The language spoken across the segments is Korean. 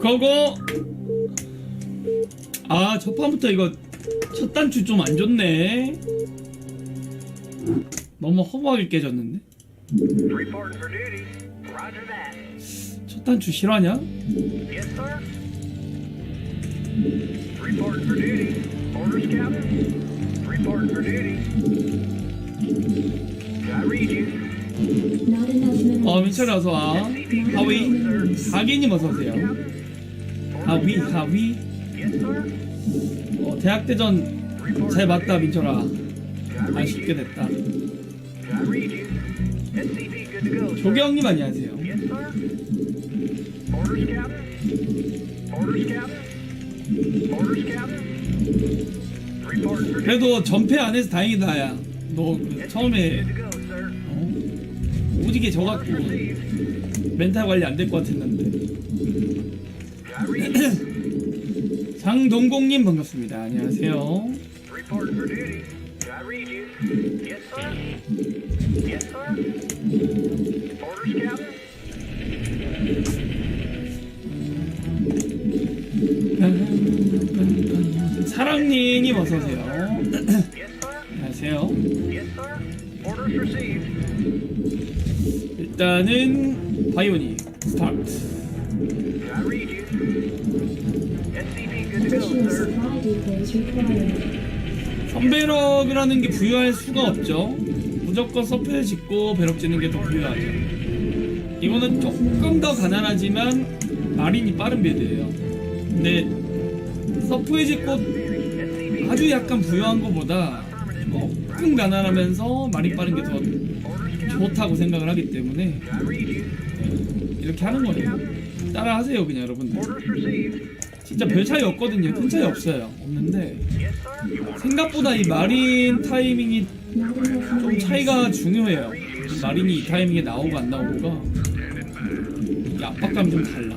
고고 아 첫 판부터 이거 첫 단추 좀 안 좋네 너무 허무하게 깨졌는데. 첫 단추 실화냐? 어 민철이 어서와 하위 하기님 어서오세요 하위 하위 Yes, sir. 어, 대학대전 잘 봤다 민철아 아쉽게 됐다. 조경님 안녕하세요. 그래도 전패 안 해서 다행이다 야너 처음에 Good to go, sir. 어? 오지게 져갖고 멘탈 관리 안 될 것 같았는데 장동공님 반갑습니다 안녕하세요 어서 오세요 Yes, sir. 안녕하세요. 일단은 바이오닉 스타트. 선배럭이라는 게 부여할 수가 없죠 무조건 서프에 짓고 배럭 짓는 게 더 부여하죠 이거는 조금 더 가난하지만 마린이 빠른 빌드예요 근데 서프에 짓고 아주 약간 부여한 것보다 조금 가난하면서 마린 빠른 게 더 좋다고 생각을 하기 때문에. 이렇게 하는 거예요 따라 하세요 그냥 여러분들. 진짜 별 차이 없거든요. 큰 차이 없어요. 없는데. 생각보다 이 마린 타이밍이 좀. 차이가 중요해요. 이 마린이 이 타이밍에 나오고 안 나오고가 이 압박감이 좀 달라.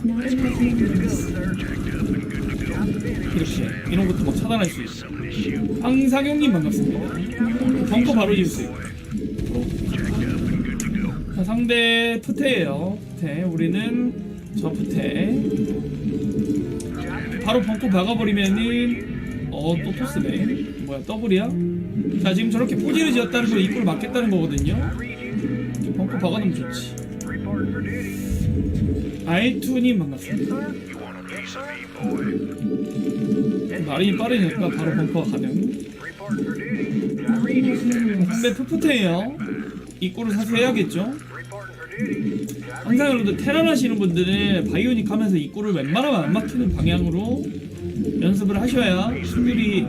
이렇게 이런 것도 막 차단할 수 있어. 황상용님 반갑습니다. 벙커 바로 자, 상대 푸테예요. 푸테. 우리는 저 푸테 바로 벙커 박아버리면은 어또 토스네 뭐야 더블이야? 자 지금 저렇게 포지를 지었다는 거 입구를 막겠다는 거거든요 벙커 박아놓으면 좋지. 아이투님 반갑습니다. 마린이 빠르니까 바로 벙커가 가능. 상대 푸푸테예요 입구를 사실 해야겠죠 항상 여러분들 테란 하시는 분들은 바이오닉 하면서 입구를 웬만하면 안 막히는 방향으로 연습을 하셔야 승률이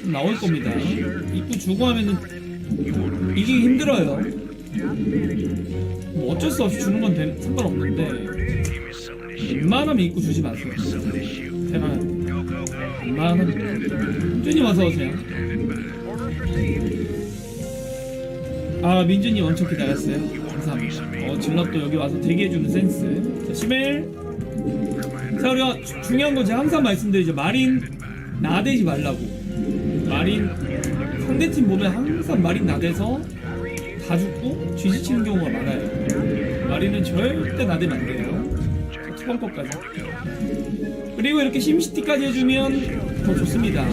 좀 나올 겁니다. 입구 주고 하면은 이기기 힘들어요. 뭐 어쩔 수 없이 주는 건 되- 상관없는데 웬만하면 입구 주지 마세요. 테란 웬만하면 민준님 어서 오세요. 아 민준님 엄청 기다렸어요. 감사합니다. 어 질럿도 여기 와서 대기해주는 센스. 자 11. 자 우리가 주- 중요한 건 제가 항상 말씀드리죠. 마린 나대지 말라고. 마린 상대팀 보면 항상 마린 나대서 다 죽고 쥐지치는 경우가 많아요. 마린은 절대 나대면 안 돼요. 투번 것까지. 그리고 이렇게 심시티까지 해주면 더 좋습니다.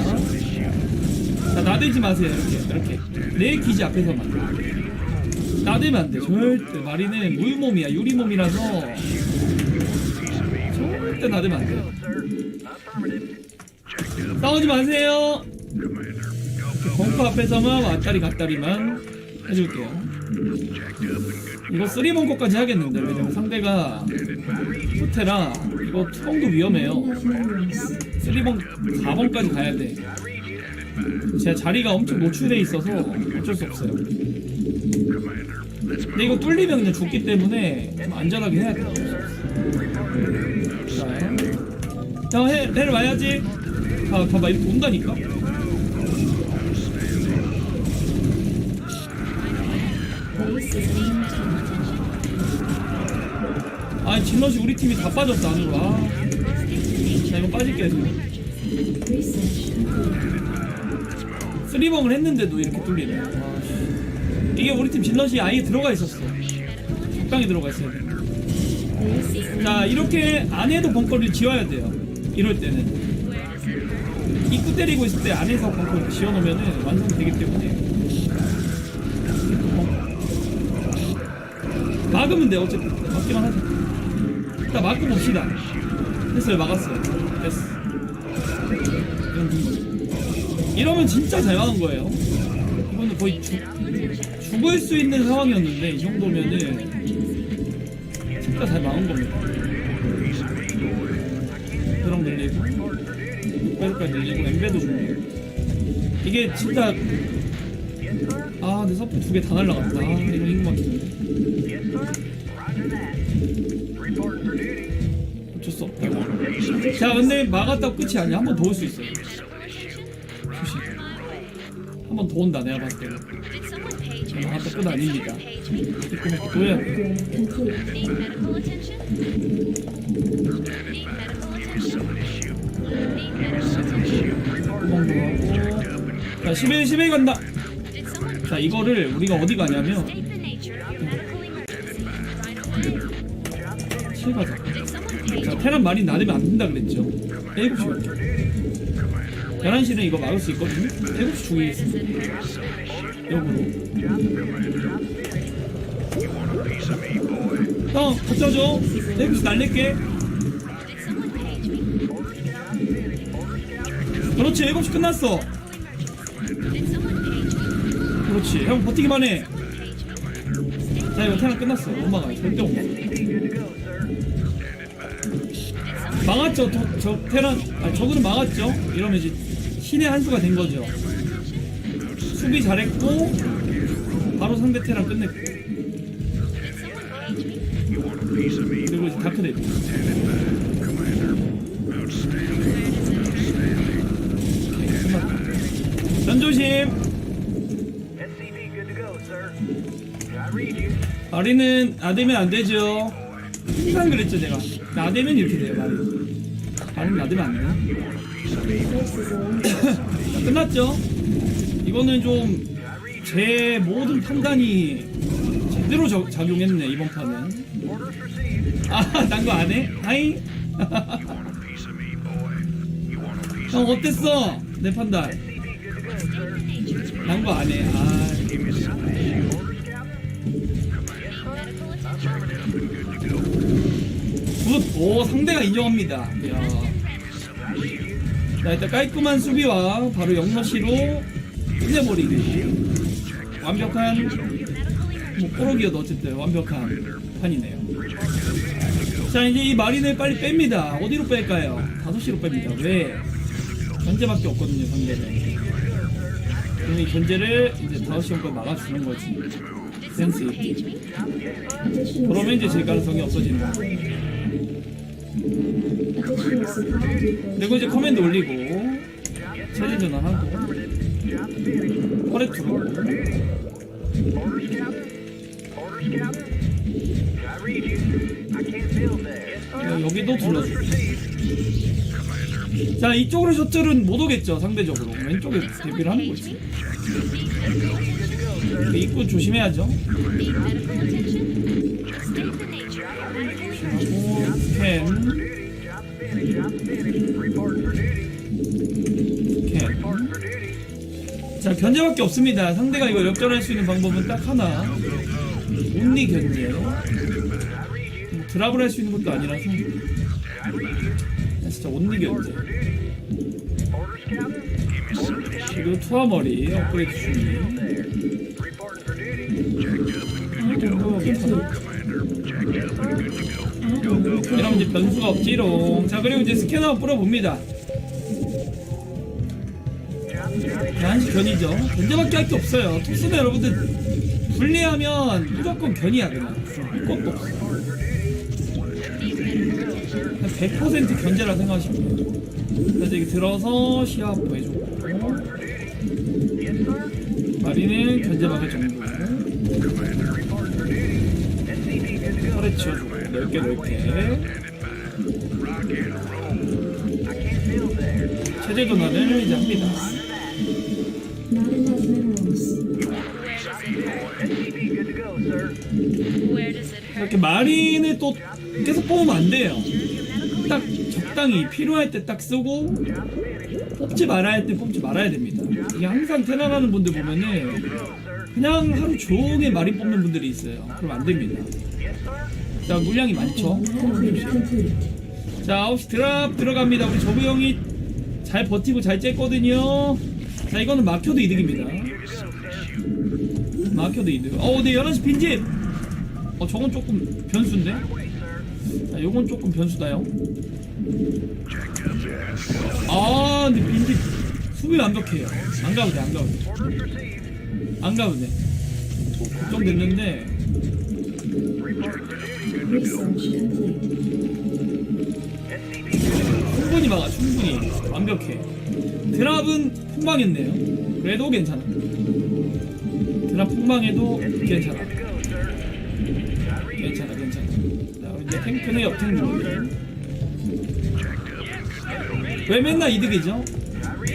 자 나대지 마세요 이렇게 이렇게 내 기지 앞에서만. 나대면 안 돼. 절대 마리는 물몸이야. 유리몸이라서 절대 나대면 안 돼요. 싸우지 마세요. 벙커 앞에서만 왔다리 갔다리만 해줄게요. 이거 쓰리 벙커까지 하겠는데 왜냐면 상대가 호테라 이거 투벙도 위험해요. 쓰리 벙 4번까지 가야 돼. 제가 자리가 엄청 노출돼 있어서 어쩔 수 없어요. 근데 이거 뚫리면 그냥 죽기 때문에 좀 안전하게 해야 돼요. 자, 자 해, 해를 와야지. 봐, 봐봐, 이렇게 온다니까? 아, 질럿이 우리 팀이 다 빠졌다, 안으로. 아. 자, 이거 빠질게요, 지금. 쓰리벙을 했는데도 이렇게 뚫리네. 와, 씨. 이게 우리 팀 질럿이 아예 들어가 있었어. 적당히 들어가 있어야 돼. 자 이렇게 안에도 벙커를 지어야 돼요 이럴 때는 입구 때리고 있을 때 안에서 벙커를 지어놓으면 완성되기 때문에 막으면 돼 어쨌든 막기만 하자 일단 막고 봅시다 됐어요 막았어요 됐어 여기. 이러면 진짜 잘 막은 거예요 이거는 거의 죽, 죽을 수 있는 상황이었는데 이 정도면은 진짜 잘 막은 겁니다. 드럼 늘리고 빼까지 늘리고 엠베도 주고 이게 진짜 아 내 서프 두 개 다 날라갔다. 아, 이거 이거 duty. 어쩔 수 없다. 자 근데 막았다고 끝이 아니야. 한 번 더 올 수 있어요. 조심. 한 번 더 온다 내가 봤을 때 me? 막았다 끝 아닙니다 또 하고 자11 11 간다 자 이거를 우리가 어디 가냐면 state the nature of your medical emergency right away? 7 가자 Did someone page 자? 테란 말이 나대면 안 된다 그랬죠 7시 갈게 11시는 이거 막을 수 있거든요 7시 중이겠습니다 역으로 형 붙여줘 7시 날릴게 Did someone page me? 그렇지 7시 끝났어? 그렇지 형 버티기만 해? 자 이거 테란 끝났어 엄마가 절대 못 막아 막았죠 저, 저 테란 아 저거는 막았죠 이러면 이제 신의 한 수가 된 거죠 수비 잘했고 바로 상대 테란 끝냈고? 그리고 이제 다크데비 전조심. 마리는 나대면 안 되죠. 항상 그랬죠 제가. 나대면 이렇게 돼요 마리는 나대면 안 돼요. 끝났죠? 이거는 좀 제 모든 판단이 제대로 저- 작용했네 이번 판은. 아난 거 안 해? 하이 형 어땠어 내 판단. 난 거 안 해. 아? 굿. 오, 상대가 인정합니다. 야. 자, 일단 깔끔한 수비와 바로 영러시로 끝내버리기. 완벽한, 뭐, 꼬러기여도 어쨌든 완벽한 판이네요. 자, 이제 이 마린을 빨리 뺍니다. 어디로 뺄까요? 5시로 뺍니다. 왜? 견제밖에 없거든요, 상대는. 그럼 이 견제를 이제 5시 정도 막아주는 거지. 센스 있게. 그러면 이제 질 가능성이 없어지는 depots. 그리고 이제 커맨드 올리고 체질 전환하고 sir. 야, 여기도 Orders 둘러주고 received. 자 이쪽으로 셔틀은 못 오겠죠 상대적으로 왼쪽에 대비를 하는 거지 그 입구 조심해야죠? State the 자 견제밖에 없습니다 상대가 이거 역전할 수 있는 방법은 딱 하나 온리 견제 뭐 드랍을 할 수 있는 것도 아니라서 그냥 진짜 온리 견제. 그리고 투하머리 업그레이드 중이 Reporting for duty. 이러면 이제 변수가 없지롱. 자 그리고 이제 스캐너 뿌려봅니다. 한시 견이죠. 견제밖에 할 게 없어요. 토스는 여러분들 불리하면 무조건 견이야 그냥. 한100% 견제라 생각하시면 돼요. 그래서 이게 들어서 시야 보여주고 마리는 견제 막을 정도. 털에 치워주고 넓게 넓게. 체제 전환을 이제 합니다. 이렇게? 마린을 또 계속 뽑으면 안 돼요. 딱 적당히 필요할 때 딱 쓰고 뽑지 말아야 할 때 뽑지 말아야 됩니다. 이게 항상 테란하는 분들 보면은 그냥 하루 종일 마린 뽑는 분들이 있어요. 그럼 안 됩니다. 자 물량이 많죠. 자 9시 드랍 들어갑니다. 우리 저부 형이 잘 버티고 잘 쬐거든요. 자 이거는 막혀도 이득입니다. 막혀도 이득. 어, 네 11시 빈집. 어 저건 조금 변수인데. 자 요건 조금 변수다요. 아 근데 빈집 수비 완벽해요. 안 가도 돼, 안 가도 돼. 안 가도 돼. 걱정됐는데. 충분히 막아 충분히 완벽해 드랍은 폭망했네요 그래도 괜찮아 드랍 폭망해도 괜찮아. 괜찮아 괜찮아. 자 우리 이제 탱크는 옆탱 누르기 왜 맨날 이득이죠?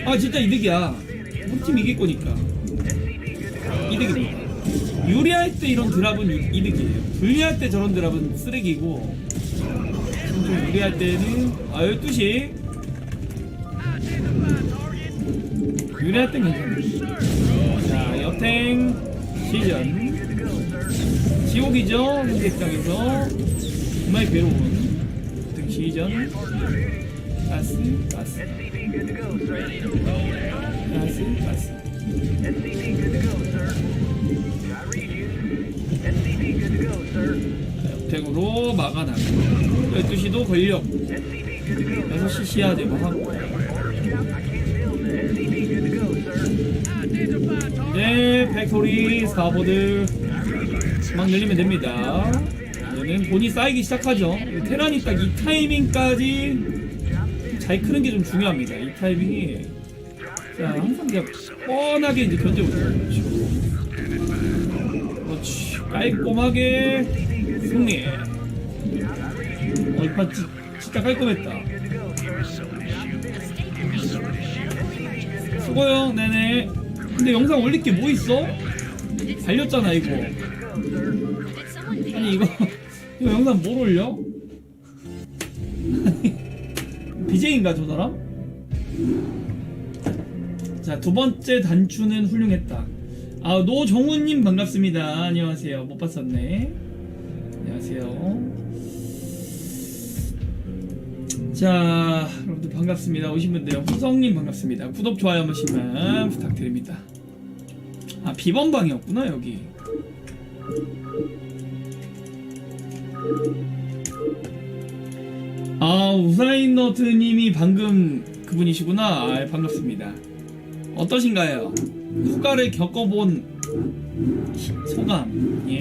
아 진짜 이득이야. 우팀 이길 거니까. 이득입니다. 유리할 때 이런 드랍은 유- 이득이에요. 불리할 때 저런 드랍은 쓰레기고. 좀 유리할 때는 아 12시. 유리할 땐 괜찮아. 자 여탱 시전 지옥이죠? 현재 입장에서. 정말 괴로운 여탱 시전. 가스 가스. 가스 가스. 자, 여탱으로 막아나고 12시도 권력 6시 시야 제거하고 네, 팩토리 사보드 막 늘리면 됩니다. 이제는 돈이 쌓이기 시작하죠. 테란이 딱 이 타이밍까지 잘 크는 게 좀 중요합니다. 이 타이밍이 자 항상 그냥 뻔하게 이제 견제보죠. 그렇죠. 그렇지. 깔끔하게 승리. 지- 진짜 깔끔했다. 수고요, 네네. 근데 영상 올릴 게 뭐 있어? 달렸잖아 이거. 아니 이거 이거 영상 뭘 올려? BJ인가 저 사람? 자 두 번째 단추는 훌륭했다. 아 노정훈님 반갑습니다. 안녕하세요. 못 봤었네. 안녕하세요. 자 여러분들 반갑습니다. 오신 분들 후성님 반갑습니다. 구독 좋아요 한 번씩만 부탁드립니다. 아 비번방이었구나 여기. 아 우사인너트님이 방금 그분이시구나. 아, 반갑습니다. 어떠신가요? 휴가를 겪어본 소감 예.